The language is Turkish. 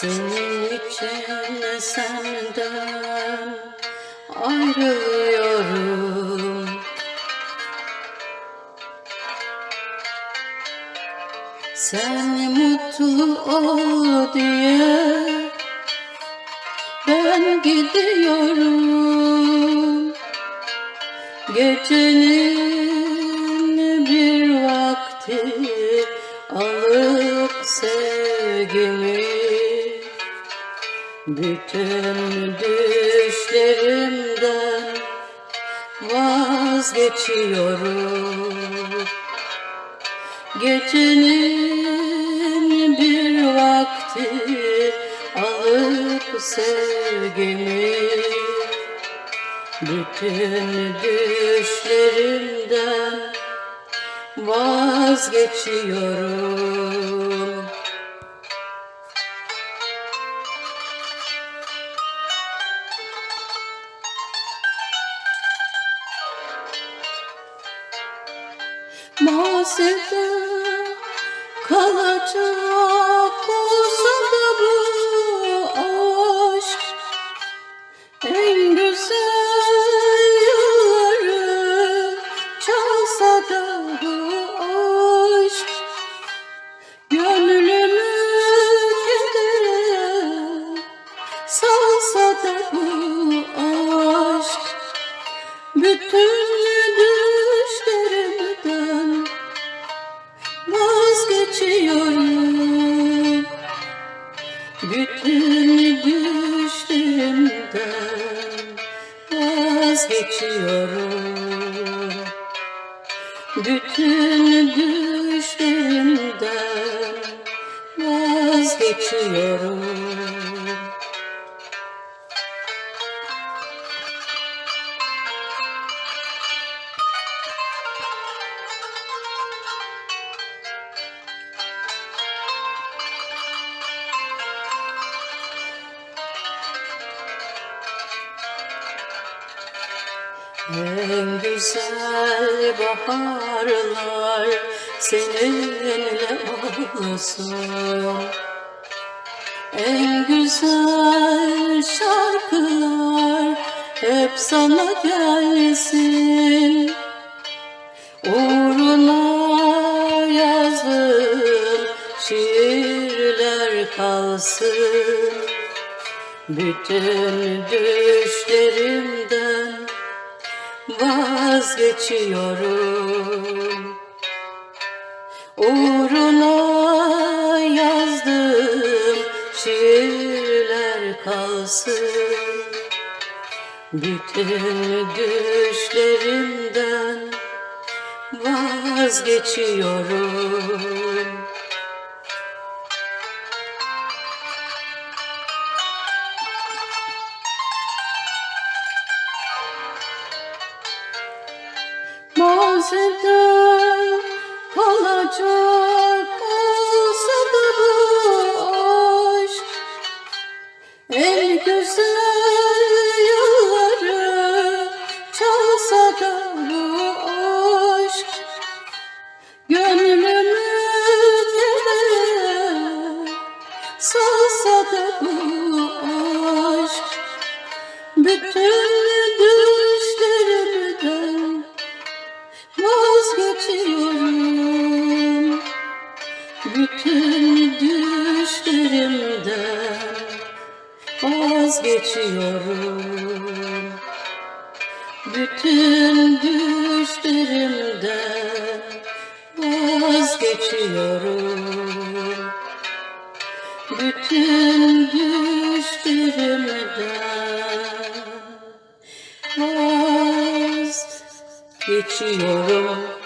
Senin için senden ayrılıyorum. Sen mutlu ol diye ben gidiyorum. Gecenin Bütün düşlerimden vazgeçiyorum. Gecenin bir vakti alıp sevgimi Bütün düşlerimden vazgeçiyorum Mazide kalacak olsa da bu aşk En güzel yılları çalsa da bu aşk. Gönlümü kedere salsa da bu aşk. Bütün vazgeçiyorum Bütün düşlerimden vazgeçiyorum. Bütün düşlerimden vazgeçiyorum En güzel baharlar seninle olsun. En güzel şarkılar hep sana gelsin. Uğruna yazdığım şiirler kalsın. Bütün düşlerimden vazgeçiyorum. Uğruna yazdığım şiirler kalsın. Bütün düşlerimden vazgeçiyorum Mazide kalacak Bütün düşlerimden vazgeçiyorum. Bütün düşlerimden vazgeçiyorum. Bütün düşlerimden vazgeçiyorum